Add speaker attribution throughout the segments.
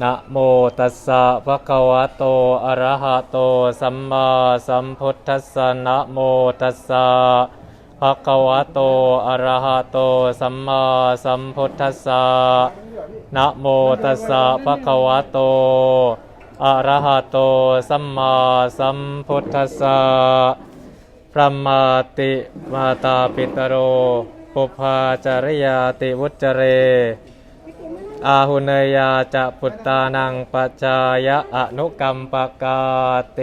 Speaker 1: นะโมตัสสะภะคะวะโต อะระหะโต สัมมาสัมพุทธัสสะนะโมตัสสะภะคะวะโต อะระหะโต สัมมาสัมพุทธัสสะนะโมตัสสะภะคะวะโต อะระหะโต สัมมาสัมพุทธัสสะพระมาติมาตาปิตโรปุพาจาริยาติวุจเร อาหุเนยาจะปุตตานังปัจจายะอนุกรรมปกาเต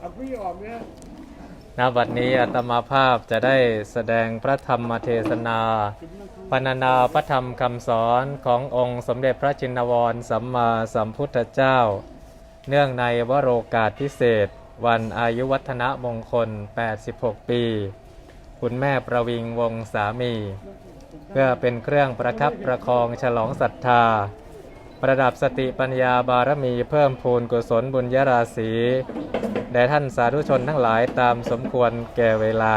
Speaker 2: เอาพี่ออกเนี่ย
Speaker 1: ณบัดนี้อาตมาภาพจะได้แสดงพระธรรมเทศนาพรรณนาพระธรรมคำสอนขององค์สมเด็จพระจินวรสัมมาสัมพุทธเจ้า เนื่องในวโรกาสพิเศษ วันอายุวัฒนมงคล 86 ปี คุณแม่ประวิงวงสามี เพื่อเป็นเครื่องประคับประคองฉลองศรัทธา ประดับสติปัญญาบารมีเพิ่มพูนกุศลบุญยราศีแด่ท่านสาธุชนทั้งหลายตามสมควรแก่เวลา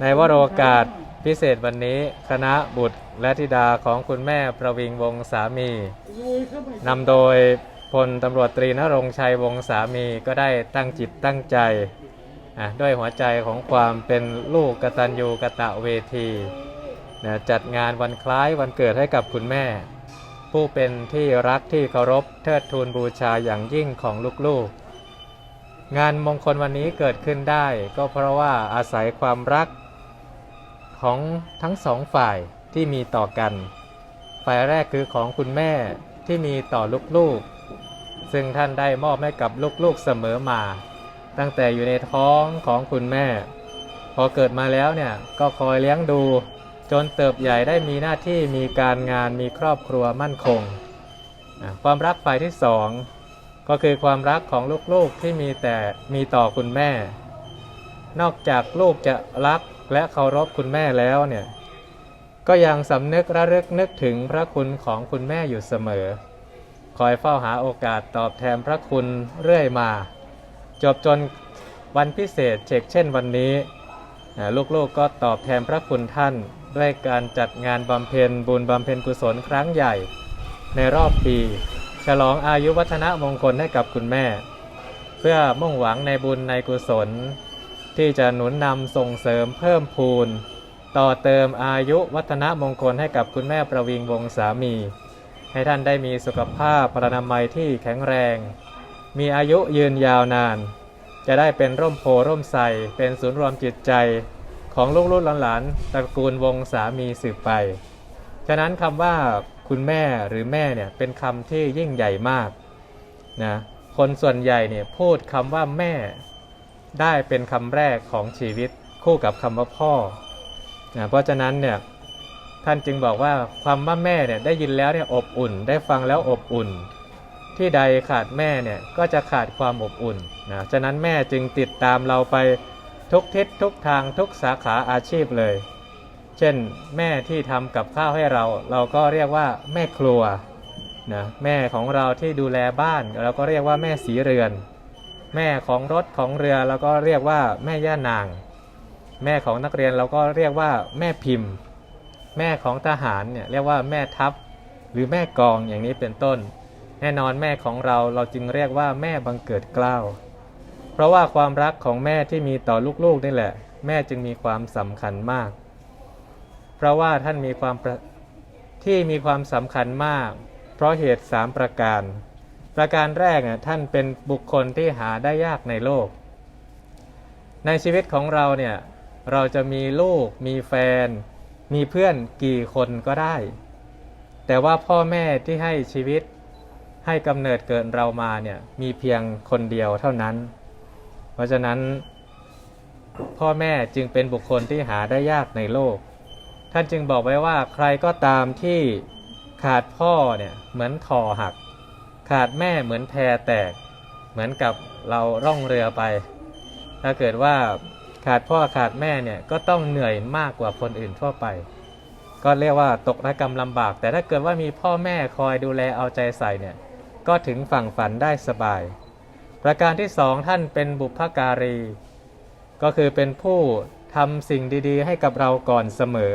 Speaker 1: ในวโรกาสพิเศษวันนี้คณะบุตรและธิดาของคุณแม่ประวิงวงสามีนำโดยพลตำรวจตรีนรงชัยวงศ์สามีก็ได้ตั้งจิตตั้งใจ ด้วยหัวใจของความเป็นลูกกตัญญูกะตะเวทีนะจัดงานวันคล้ายวันเกิดให้กับคุณแม่ ผู้เป็นที่รักที่เคารพเทิดทูนบูชาอย่างยิ่งของลูกๆ งานมงคลวันนี้เกิดขึ้นได้ ก็เพราะว่าอาศัยความรักของทั้งสองฝ่ายที่มีต่อกัน ฝ่ายแรกคือของคุณแม่ที่มีต่อลูกๆ ซึ่งท่านได้มอบให้กับลูกๆเสมอมา ตั้งแต่อยู่ในท้องของคุณแม่ พอเกิดมาแล้วเนี่ยก็คอยเลี้ยงดู จนเติบใหญ่ได้มีหน้าที่มีการงานมีครอบครัวมั่นคง ความรักฝ่ายที่สองก็คือความรักของลูกๆที่มีแต่มีต่อคุณแม่ นอกจากลูกจะรักและเคารพคุณแม่แล้วเนี่ยก็ยังสำนึกระลึกนึกถึงพระคุณของคุณแม่อยู่เสมอ คอยเฝ้าหาโอกาสตอบแทนพระคุณเรื่อยมา จบจนวันพิเศษเช่นเช่นวันนี้ ลูกๆก็ตอบแทนพระคุณท่าน ด้วยการจัดงานบำเพ็ญบุญบำเพ็ญกุศลครั้งใหญ่ ในรอบปี ฉลองอายุวัฒนมงคลให้กับคุณแม่ เพื่อมุ่งหวังในบุญในกุศล ที่จะหนุนนำส่งเสริมเพิ่มพูน ต่อเติมอายุวัฒนมงคลให้กับคุณแม่ประวิงวงสามี ให้ท่านได้มีสุขภาพปรนามัยที่แข็งแรง มีอายุยืนยาวนาน จะได้เป็นร่มโพร่มใสเป็นศูนย์รวมจิตใจของลูกๆหลานๆตระกูลวงสามีสืบไป ฉะนั้นคำว่าคุณแม่หรือแม่เนี่ยเป็นคำที่ยิ่งใหญ่มากนะคนส่วนใหญ่เนี่ยพูดคำว่าแม่ ได้เป็นคำแรกของชีวิตคู่กับคำว่าพ่อนะเพราะฉะนั้นเนี่ยท่านจึงบอกว่าความว่าแม่เนี่ยได้ยินแล้วเนี่ยอบอุ่น ได้ฟังแล้วอบอุ่น ที่ใดขาดแม่เนี่ยก็จะขาดความอบอุ่นนะฉะนั้นแม่จึงติดตามเราไปทุกทิศทุกทางทุกสาขาอาชีพเลย เช่นแม่ที่ทำกับข้าวให้เรา เราก็เรียกว่าแม่ครัวนะแม่ของเราที่ดูแลบ้านเราก็เรียกว่าแม่สีเรือน แม่ของรถของเรือเราก็เรียกว่าแม่ย่านาง แม่ของนักเรียนเราก็เรียกว่าแม่พิมพ์ แม่ของทหารเนี่ยเรียกว่าแม่ทัพ หรือแม่กองอย่างนี้เป็นต้น แน่นอนแม่ของเราเราจึงเรียกว่าแม่บังเกิดเกล้า เพราะว่าความรักของแม่ที่มีต่อลูกๆนี่แหละ แม่จึงมีความสำคัญมาก เพราะว่าท่านมีความที่มีความสำคัญมาก เพราะเหตุสามประการ ประการแรกอะท่านเป็นบุคคลที่หาได้ยากในโลก ในชีวิตของเราเนี่ยเราจะมีลูก มีแฟน มีเพื่อนกี่คนก็ได้ แต่ว่าพ่อแม่ที่ให้ชีวิต ให้กำเนิดเกิดเรามาเนี่ยมีเพียงคนเดียวเท่านั้น เพราะฉะนั้น พ่อแม่จึงเป็นบุคคลที่หาได้ยากในโลก ท่านจึงบอกไว้ว่าใครก็ตามที่ขาดพ่อเนี่ยเหมือนคอหัก ขาดแม่เหมือนแพแตก เหมือนกับเราร่องเรือไป ถ้าเกิดว่าขาดพ่อขาดแม่เนี่ยก็ต้องเหนื่อยมากกว่าคนอื่นทั่วไป ก็เรียกว่าตกระกรรมลำบาก แต่ถ้าเกิดว่ามีพ่อแม่คอยดูแลเอาใจใส่เนี่ย ก็ถึงฝั่งฝันได้สบาย ประการที่สองท่านเป็นบุพการี ก็คือเป็นผู้ทำสิ่งดีๆ ให้กับเราก่อนเสมอ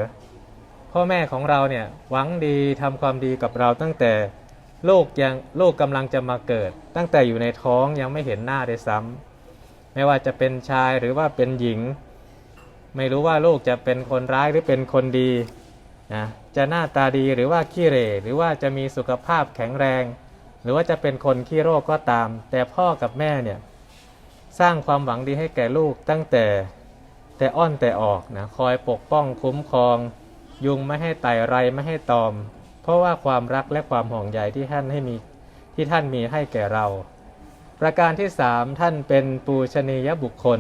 Speaker 1: พ่อแม่ของเราเนี่ยหวังดีทำความดีกับเราตั้งแต่ลูกยังลูกกำลังจะมาเกิด ตั้งแต่อยู่ในท้องยังไม่เห็นหน้าด้วยซ้ำไม่ว่าจะเป็นชายหรือว่าเป็นหญิง ไม่รู้ว่าลูกจะเป็นคนร้ายหรือเป็นคนดีนะจะหน้าตาดีหรือว่าขี้เหร่หรือว่าจะมีสุขภาพแข็งแรง หรือว่าจะเป็นคนขี้โรคก็ตาม แต่พ่อกับแม่เนี่ยสร้างความหวังดีให้แก่ลูกตั้งแต่แต่อ้อนแต่ออกนะคอยปกป้องคุ้มครอง ยุงไม่ให้ไต่ไรไม่ให้ตอม เพราะว่าความรักและความห่วงใยที่ท่านให้มีที่ท่านมีให้แก่เรา ประการที่สามท่านเป็นปูชนียบุคคล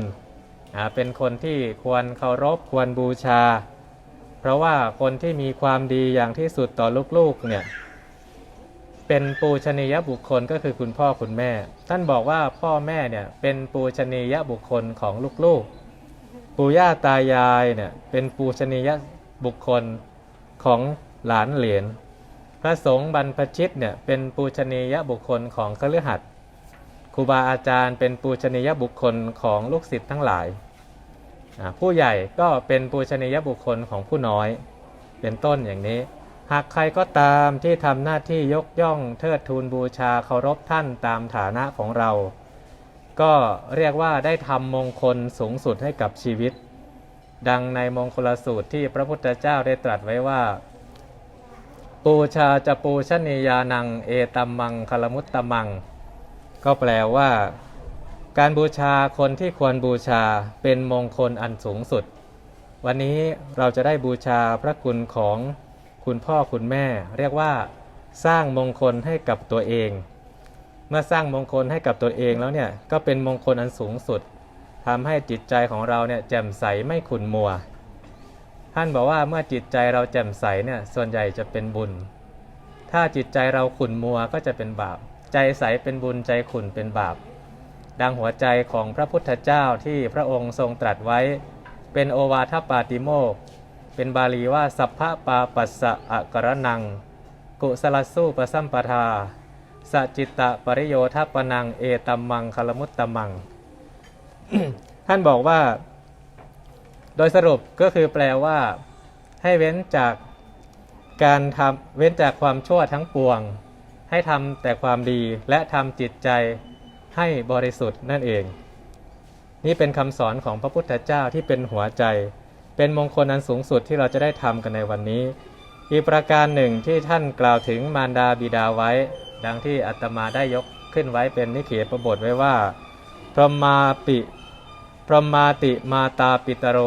Speaker 1: เป็นคนที่ควรเคารพควรบูชา เพราะว่าคนที่มีความดีอย่างที่สุดต่อลูกๆเนี่ย เป็นปูชนียบุคคลก็คือคุณพ่อคุณแม่ ท่านบอกว่าพ่อแม่เนี่ยเป็นปูชนียบุคคลของลูกๆ ปู่ย่าตายายเนี่ยเป็นปูชนียบุคคลของหลานเหลนพระสงฆ์บรรพชิตเนี่ยเป็นปูชนียบุคคลของคฤหัสถ์ครูบาอาจารย์เป็นปูชนียบุคคลของลูกศิษย์ทั้งหลาย ผู้ใหญ่ก็เป็นปูชนียบุคคลของผู้น้อย เป็นต้นอย่างนี้ หากใครก็ตามที่ทำหน้าที่ยกย่องเทิดทูนบูชาเคารพท่านตามฐานะของเรา ก็เรียกว่าได้ทำมงคลสูงสุดให้กับชีวิต ดังในมงคลสูตรที่พระพุทธเจ้าได้ตรัสไว้ว่า ปูชาจะปูชนียานัง เอตัมมังคลมุตตมัง ก็แปลว่า การบูชาคนที่ควรบูชาเป็นมงคลอันสูงสุด วันนี้เราจะได้บูชาพระคุณของ คุณพ่อคุณแม่ เรียกว่าสร้างมงคลให้กับตัวเอง เมื่อสร้างมงคลให้กับตัวเองแล้วเนี่ยก็เป็นมงคลอันสูงสุดทำให้จิตใจของเราเนี่ยแจ่มใสไม่ขุ่นมัว ท่านบอกว่าเมื่อจิตใจเราแจ่มใสเนี่ยส่วนใหญ่จะเป็นบุญ ถ้าจิตใจเราขุ่นมัวก็จะเป็นบาป ใจใสเป็นบุญใจขุ่นเป็นบาป ดังหัวใจของพระพุทธเจ้าที่พระองค์ทรงตรัสไว้ เป็นโอวาทปาติโมก เป็นบาลีว่า สัพพะปาปัสสะอะกระนัง กุสลสู้ปสัมปทาสจิตตะปริโยทัปปนังเอตัมมังคลมุตตมัง ท่านบอกว่า โดยสรุปก็คือแปลว่า ให้เว้นจากการทำเว้นจากความชั่วทั้งปวง ให้ทำแต่ความดีและทำจิตใจให้บริสุทธิ์นั่นเอง นี่เป็นคำสอนของพระพุทธเจ้าที่เป็นหัวใจ เป็นมงคลอันสูงสุดที่เราจะได้ทำกันในวันนี้ อีกประการหนึ่งที่ท่านกล่าวถึงมารดาบิดาไว้ ดังที่อาตมาได้ยกขึ้นไว้เป็นนิเขปบทไว้ว่า พรหมาปิพรหมาติมาตาปิตโร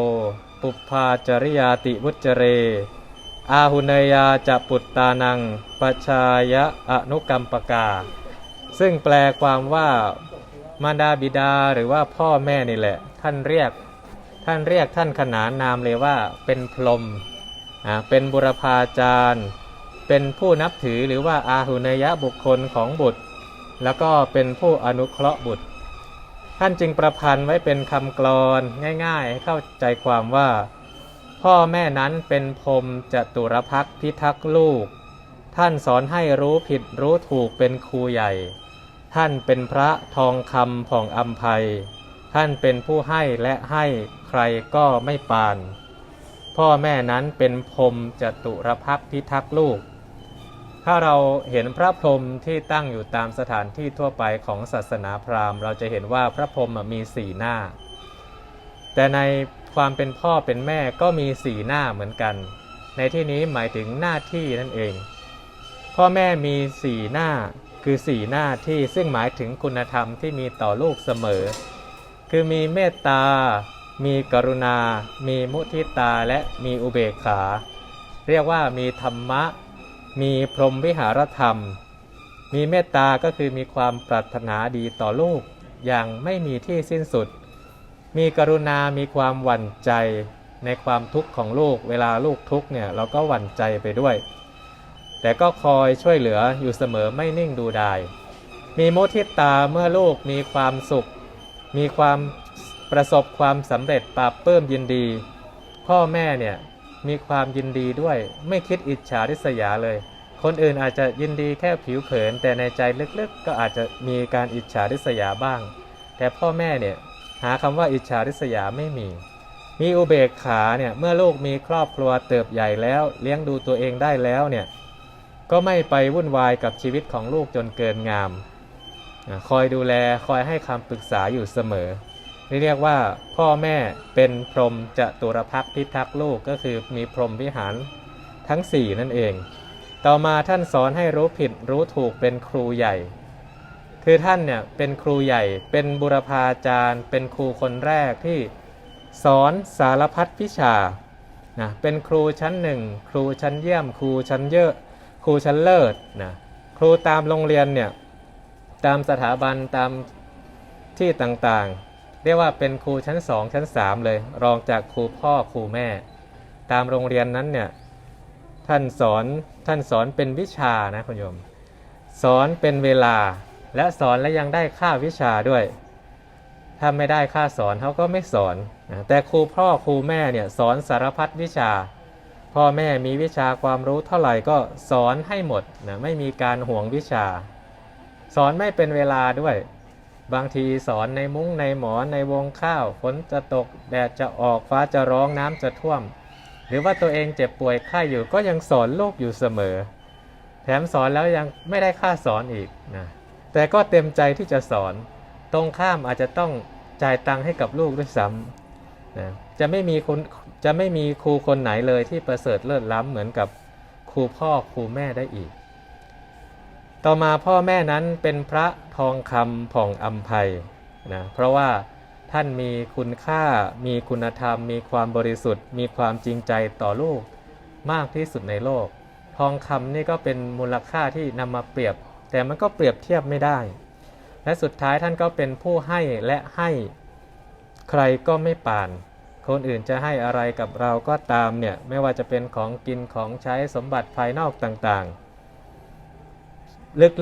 Speaker 1: ปุพาจริยาติวุจเร อาหุเนยาจะปุตตานังปชายะอนุกรรมปกา ซึ่งแปลความว่ามารดาบิดาหรือว่าพ่อแม่นี่แหละ ท่านเรียก ท่านเรียกท่านขนานนามเลยว่าเป็นพรหมอ่าเป็นบุรพาจารย์ เป็นผู้นับถือหรือว่าอาหุเนยะบุคคลของบุตร แล้วก็เป็นผู้อนุเคราะห์บุตร ท่านจึงประพันธ์ไว้เป็นคำกลอนง่ายๆให้เข้าใจความว่า พ่อแม่นั้นเป็นพรหมจตุรพักพิทักษ์ลูก ท่านสอนให้รู้ผิดรู้ถูกเป็นครูใหญ่ ท่านเป็นพระทองคำผ่องอัมภัย ท่านเป็นผู้ให้และให้ใครก็ไม่ปาน พ่อแม่นั้นเป็นพรมจตุรพักษ์พิทักษ์ลูก ถ้าเราเห็นพระพรหมที่ตั้งอยู่ตามสถานที่ทั่วไปของศาสนาพราหมณ์ เราจะเห็นว่าพระพรหมมีสี่หน้า แต่ในความเป็นพ่อเป็นแม่ก็มีสี่หน้าเหมือนกัน ในที่นี้หมายถึงหน้าที่นั่นเอง พ่อแม่มีสี่หน้าคือสี่หน้าที่ซึ่งหมายถึงคุณธรรมที่มีต่อลูกเสมอ คือมีเมตตา มีกรุณา มีมุทิตาและมีอุเบกขา เรียกว่ามีธรรมะ มีพรหมวิหารธรรม มีเมตตาก็คือมีความปรารถนาดีต่อลูกอย่างไม่มีที่สิ้นสุด มีกรุณา มีความหวั่นใจในความทุกข์ของลูก เวลาลูกทุกข์เนี่ยเราก็หวั่นใจไปด้วย แต่ก็คอยช่วยเหลืออยู่เสมอไม่นิ่งดูดาย มีมุทิตาเมื่อลูกมีความสุข มีความประสบความสำเร็จปราบปลื้มยินดี พ่อแม่เนี่ยมีความยินดีด้วยไม่คิดอิจฉาริษยาเลย คนอื่นอาจจะยินดีแค่ผิวเผิน แต่ในใจลึกๆ ก็อาจจะมีการอิจฉาริษยาบ้าง แต่พ่อแม่เนี่ยหาคำว่าอิจฉาริษยาไม่มี มีอุเบกขาเนี่ยเมื่อลูกมีครอบครัวเติบใหญ่แล้ว เลี้ยงดูตัวเองได้แล้วเนี่ยก็ไม่ไปวุ่นวายกับชีวิตของลูกจนเกินงาม คอยดูแลคอยให้คำปรึกษาอยู่เสมอนี่เรียกว่าพ่อแม่เป็นพรหมจะตุรพักพิทักษ์ลูกก็คือมีพรหมวิหารทั้ง 4 นั่นเอง ต่อมาท่านสอนให้รู้ผิดรู้ถูกเป็นครูใหญ่ คือท่านเนี่ยเป็นครูใหญ่ เป็นบุรพาจารย์ เป็นครูคนแรกที่สอนสารพัดวิชานะเป็นครูชั้นหนึ่งครูชั้นเยี่ยม ครูชั้นเยอะ ครูชั้นเลิศนะครูตามโรงเรียนเนี่ย ตามสถาบันตามที่ต่างๆ เรียกว่าเป็นครูชั้น 2 ชั้น 3 เลย รองจากครูพ่อครูแม่ ตามโรงเรียนนั้นเนี่ยท่านสอนท่านสอนเป็นวิชานะคุณโยม สอนเป็นเวลาและสอนและยังได้ค่าวิชาด้วย ถ้าไม่ได้ค่าสอนเขาก็ไม่สอนแต่ครูพ่อครูแม่เนี่ยสอนสารพัดวิชา พ่อแม่มีวิชาความรู้เท่าไหร่ก็สอนให้หมดนะไม่มีการห่วงวิชา สอนไม่เป็นเวลาด้วย บางทีสอนในมุ้งในหมอนในวงข้าวฝนจะตกแดดจะออกฟ้าจะร้องน้ำจะท่วม หรือว่าตัวเองเจ็บป่วยไข้อยู่ก็ยังสอนลูกอยู่เสมอ แถมสอนแล้วยังไม่ได้ค่าสอนอีกนะแต่ก็เต็มใจที่จะสอน ตรงข้ามอาจจะต้องจ่ายตังค์ให้กับลูกด้วยซ้ำนะจะไม่มีคนจะไม่มีครูคนไหนเลยที่ประเสริฐเลิศล้ำเหมือนกับครูพ่อครูแม่ได้อีก ต่อมาพ่อแม่นั้นเป็นพระทองคำผ่องอัมภัยนะเพราะว่าท่านมีคุณค่ามีคุณธรรม มีความบริสุทธิ์ มีความจริงใจต่อลูกมากที่สุดในโลก ทองคำนี่ก็เป็นมูลค่าที่นำมาเปรียบ แต่มันก็เปรียบเทียบไม่ได้ และสุดท้ายท่านก็เป็นผู้ให้และให้ใครก็ไม่ปาน คนอื่นจะให้อะไรกับเราก็ตามเนี่ยไม่ว่าจะเป็นของกินของใช้สมบัติภายนอกต่างๆ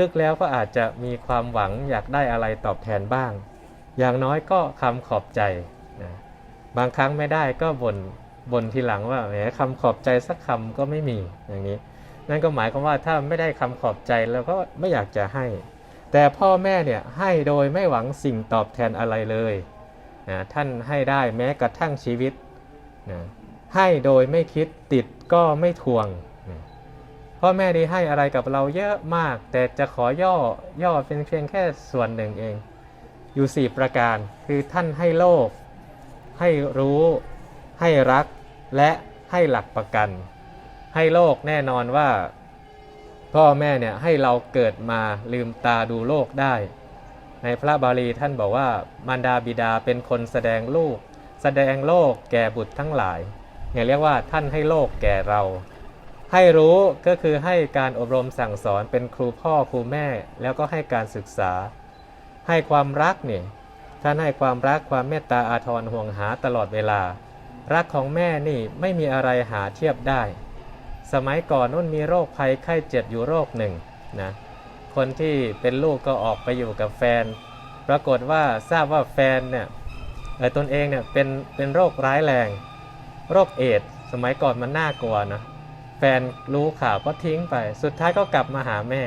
Speaker 1: ลึกๆแล้วก็อาจจะมีความหวังอยากได้อะไรตอบแทนบ้าง อย่างน้อยก็คำขอบใจนะบางครั้งไม่ได้ก็บน่นบ่นทีหลังว่าแหมคำขอบใจสักคำก็ไม่มีอย่างนี้ นั่นก็หมายความว่าถ้าไม่ได้คำขอบใจแล้วก็ไม่อยากจะให้ แต่พ่อแม่เนี่ยให้โดยไม่หวังสิ่งตอบแทนอะไรเลยนะท่านให้ได้แม้กระทั่งชีวิตนะให้โดยไม่คิดติดก็ไม่ทวง พ่อแม่ได้ให้อะไรกับเราเยอะมาก แต่จะขอย่อย่อเป็นเพียงแค่ส่วนหนึ่งเอง อยู่ 4 ประการคือท่านให้โลก ให้รู้ ให้รัก และให้หลักประกัน ให้โลกแน่นอนว่า พ่อแม่เนี่ยให้เราเกิดมาลืมตาดูโลกได้ ในพระบาลีท่านบอกว่ามารดาบิดาเป็นคนแสดงลูก แสดงโลกแก่บุตรทั้งหลายเนี่ยเรียกว่าท่านให้โลกแก่เรา ให้รู้ก็คือให้การอบรมสั่งสอนเป็นครูพ่อครูแม่ แล้วก็ให้การศึกษา ให้ความรักเนี่ยท่านให้ความรักความเมตตาอาทรห่วงหาตลอดเวลา รักของแม่นี่ไม่มีอะไรหาเทียบได้ สมัยก่อนนู่นมีโรคภัยไข้เจ็บอยู่โรคหนึ่งนะคนที่เป็นลูกก็ออกไปอยู่กับแฟน ปรากฏว่าทราบว่าแฟนเนี่ยตนเองเนี่ยเป็นเป็นโรคร้ายแรง โรคเอดสมัยก่อนมันน่ากลัวนะ ฟนรู้ข่าวก็ทิ้งไป สุดท้ายก็กลับมาหาแม่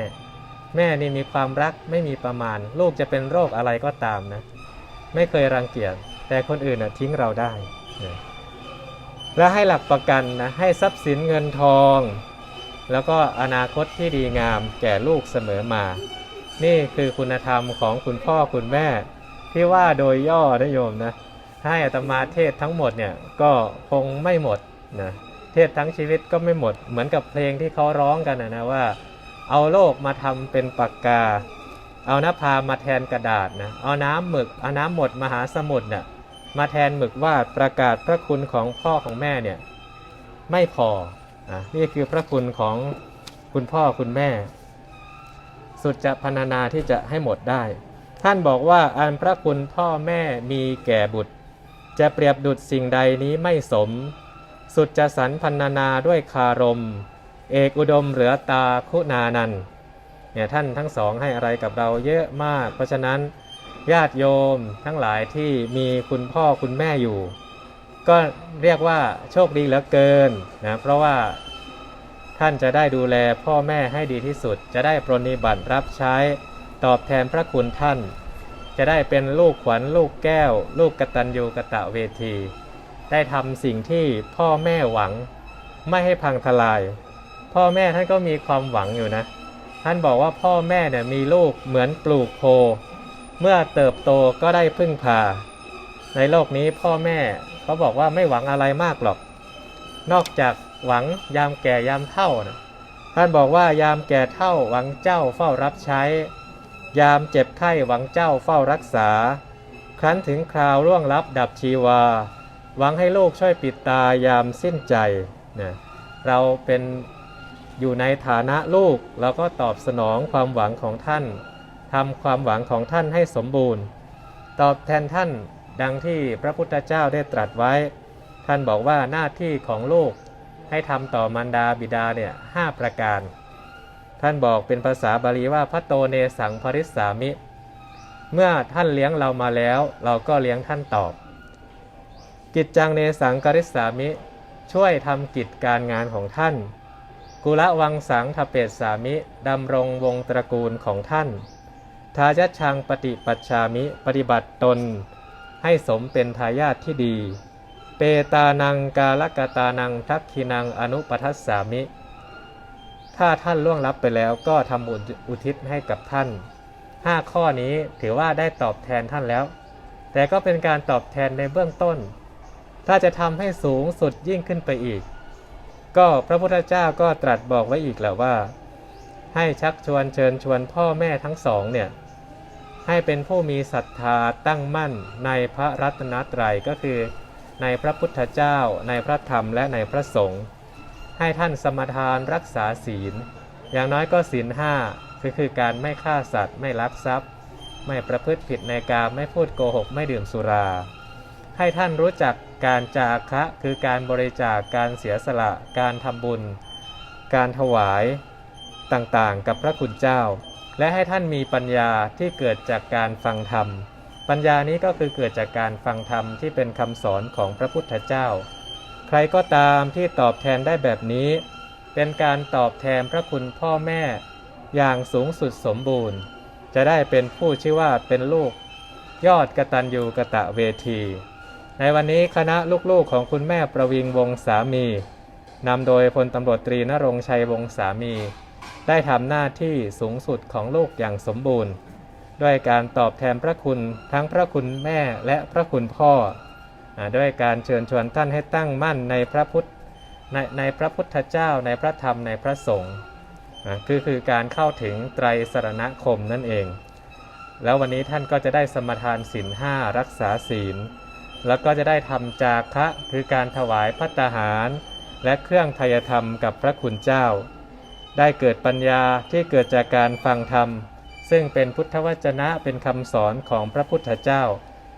Speaker 1: แม่นี่มีความรักไม่มีประมาณ ลูกจะเป็นโรคอะไรก็ตามนะ ไม่เคยรังเกียจแต่คนอื่นน่ะทิ้งเราได้นะและให้หลักประกันนะให้ทรัพย์สินเงินทอง แล้วก็อนาคตที่ดีงามแก่ลูกเสมอมา นี่คือคุณธรรมของคุณพ่อคุณแม่ ที่ว่าโดยย่อนะโยมนะให้อาตมาเทศทั้งหมดเนี่ยก็คงไม่หมดนะ เทศทั้งชีวิตก็ไม่หมดเหมือนกับเพลงที่เขาร้องกันนะว่า เอาโลกมาทำเป็นปากกา เอาน้ำพามาแทนกระดาษนะเอาน้ำหมึกเอาน้ำหมดมหาสมุทรน่ะมาแทนหมึกวาดประกาศพระคุณของพ่อของแม่เนี่ยไม่พออะนี่คือพระคุณของคุณพ่อคุณแม่ สุดจะพรรณนาที่จะให้หมดได้ ท่านบอกว่าอันพระคุณพ่อแม่มีแก่บุตร จะเปรียบดุดสิ่งใดนี้ไม่สม สุดจะสรรพันนาด้วยคารม เอกอุดมเหลือตาคุณานันเนี่ยท่านทั้งสองให้อะไรกับเราเยอะมาก เพราะฉะนั้นญาติโยมทั้งหลายที่มีคุณพ่อคุณแม่อยู่ ก็เรียกว่าโชคดีเหลือเกินนะเพราะว่าท่านจะได้ดูแลพ่อแม่ให้ดีที่สุด จะได้ปรนนิบัติรับใช้ตอบแทนพระคุณท่าน จะได้เป็นลูกขวัญลูกแก้ว ลูกกตัญญูกะตะเวที ได้ทำสิ่งที่พ่อแม่หวังไม่ให้พังทลาย พ่อแม่ท่านก็มีความหวังอยู่นะ ท่านบอกว่าพ่อแม่เนี่ยมีลูกเหมือนปลูกโพเมื่อเติบโตก็ได้พึ่งพา ในโลกนี้พ่อแม่เขาบอกว่าไม่หวังอะไรมากหรอก นอกจากหวังยามแก่ยามเฒ่านะท่านบอกว่ายามแก่เฒ่าหวังเจ้าเฝ้ารับใช้ ยามเจ็บไข้หวังเจ้าเฝ้ารักษา ครั้นถึงคราวล่วงลับดับชีวา หวังให้ลูกช่วยปิดตายามสิ้นใจนะเราเป็นอยู่ในฐานะลูกเราก็ตอบสนองความหวังของท่านทำความหวังของท่านให้สมบูรณ์ ตอบแทนท่านดังที่พระพุทธเจ้าได้ตรัสไว้ ท่านบอกว่าหน้าที่ของลูกให้ทำต่อมารดาบิดาเนี่ยห้าประการ ท่านบอกเป็นภาษาบาลีว่าพระโตเนสังภริสามิ เมื่อท่านเลี้ยงเรามาแล้ว เราก็เลี้ยงท่านตอบ กิจจังเนสังกริสามิ ช่วยทำกิจการงานของท่าน กุละวังสังทเปตสามิดำรงวงตระกูลของท่าน ทายาทชังปฏิปัชชามิปฏิบัติตน ให้สมเป็นทายาทที่ดี เปตานังกาลกตานังทักขินังอนุปทัสสามิ ถ้าท่านล่วงลับไปแล้วก็ทำบุญอุทิศให้กับท่าน 5 ข้อนี้ถือว่าได้ตอบแทนท่านแล้ว แต่ก็เป็นการตอบแทนในเบื้องต้น ถ้าจะทำให้สูงสุดยิ่งขึ้นไปอีก ก็พระพุทธเจ้าก็ตรัสบอกไว้อีกแล้วว่า ให้ชักชวนเชิญชวนพ่อแม่ทั้งสองเนี่ยให้เป็นผู้มีศรัทธาตั้งมั่นในพระรัตนตรัยก็คือ ในพระพุทธเจ้า ในพระธรรมและในพระสงฆ์ให้ท่านสมทานรักษาศีล อย่างน้อยก็ศีลห้าคือคือการไม่ฆ่าสัตว์ ไม่ลักทรัพย์ ไม่ประพฤติผิดในการไม่พูดโกหก ไม่ดื่มสุรา ให้ท่านรู้จัก การจาคะคือการบริจาคการเสียสละ การทำบุญ การถวายต่างๆ กับพระคุณเจ้า และให้ท่านมีปัญญาที่เกิดจากการฟังธรรม ปัญญานี้ก็คือเกิดจากการฟังธรรมที่เป็นคำสอนของพระพุทธเจ้า ใครก็ตามที่ตอบแทนได้แบบนี้ เป็นการตอบแทนพระคุณพ่อแม่ อย่างสูงสุดสมบูรณ์ จะได้เป็นผู้ชื่อว่าเป็นลูก ยอดกตัญญูกะตะเวที ในวันนี้คณะลูกๆของคุณแม่ประวิงวงศ์สามีนำโดยพลตำรวจตรีนรงชัยวงศ์สามี ได้ทำหน้าที่สูงสุดของลูกอย่างสมบูรณ์ ด้วยการตอบแทนพระคุณทั้งพระคุณแม่และพระคุณพ่อ ด้วยการเชิญชวนท่านให้ตั้งมั่นในพระพุทธในในพระพุทธเจ้าในพระธรรมในพระสงฆ์คือคือการเข้าถึงไตรสรณคมนั่นเอง แล้ววันนี้ท่านก็จะได้สมทานศีลห้ารักษาศีล แล้วก็จะได้ทำจาคะคือการถวายพัตาหาร และเครื่องทายธรรมกับพระคุณเจ้า ได้เกิดปัญญาที่เกิดจากการฟังธรรม ซึ่งเป็นพุทธวจนะเป็นคำสอนของพระพุทธเจ้า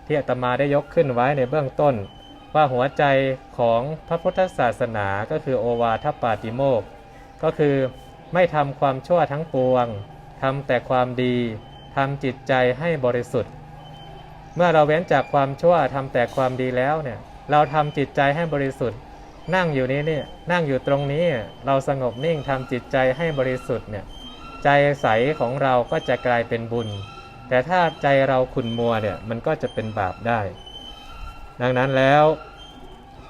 Speaker 1: ที่อาตมาได้ยกขึ้นไว้ในเบื้องต้น ว่าหัวใจของพระพุทธศาสนาก็คือโอวาทปาติโมกก็คือไม่ทำความชั่วทั้งปวงทำแต่ความดีทำจิตใจให้บริสุทธิ์ เมื่อเราเว้นจากความชั่วทำแต่ความดีแล้วเนี่ยเราทำจิตใจให้บริสุทธิ์ นั่งอยู่นี้เนี่ยนั่งอยู่ตรงนี้เราสงบนิ่งทำจิตใจให้บริสุทธิ์เนี่ยใจใสของเราก็จะกลายเป็นบุญ แต่ถ้าใจเราขุ่นมัวเนี่ยมันก็จะเป็นบาปได้ ดังนั้นแล้ว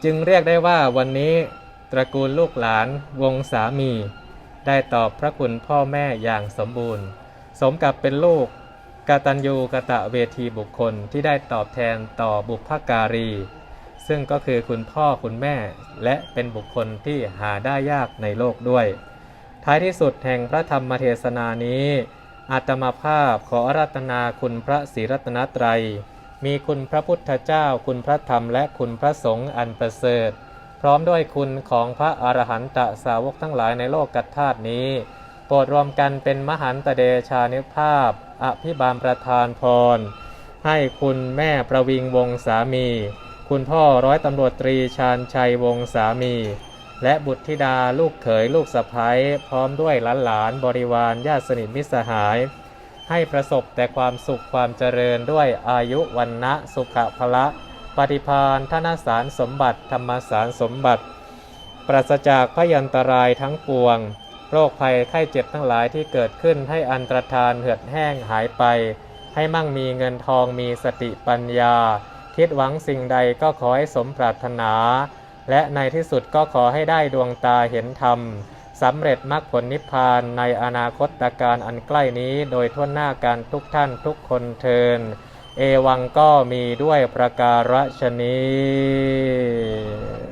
Speaker 1: จึงเรียกได้ว่าวันนี้ตระกูลลูกหลานวงสามี ได้ตอบพระคุณพ่อแม่อย่างสมบูรณ์ สมกับเป็นลูก กตัญญูกะตะเวทีบุคคลที่ได้ตอบแทนต่อบุพการี ซึ่งก็คือคุณพ่อคุณแม่ และเป็นบุคคลที่หาได้ยากในโลกด้วย ท้ายที่สุดแห่งพระธรรมเทศนานี้อาตมาภาพขอราธนาคุณพระศรีรัตนตรัย มีคุณพระพุทธเจ้าคุณพระธรรมและคุณพระสงฆ์อันประเสริฐ พร้อมด้วยคุณของพระอรหันตสาวกทั้งหลายในโลกกัตธาตุนี้ โปรดรวมกันเป็นมหันตเดชานุภาพ อภิบาลประธานพร ให้คุณแม่ประวิงวงสามี คุณพ่อร้อยตำรวจตรีชาญชัยวงสามี และบุตรธิดาลูกเขยลูกสะใภ้พร้อมด้วยหลานๆบริวารญาติสนิทมิตรสหาย ให้ประสบแต่ความสุขความเจริญด้วยอายุวันนะสุขภละ ปฏิพานธนสารสมบัติธรรมสารสมบัติ ปราศจากพยันตรายทั้งปวง โรคภัยไข้เจ็บทั้งหลายที่เกิดขึ้นให้อันตรธานเหือดแห้งหายไป ให้มั่งมีเงินทองมีสติปัญญา คิดหวังสิ่งใดก็ขอให้สมปรารถนา และในที่สุดก็ขอให้ได้ดวงตาเห็นธรรมสำเร็จมรรคผลนิพพานในอนาคตการอันใกล้นี้โดยทั่วหน้าการทุกท่านทุกคนเทิน เอวังก็มีด้วยประการฉนี้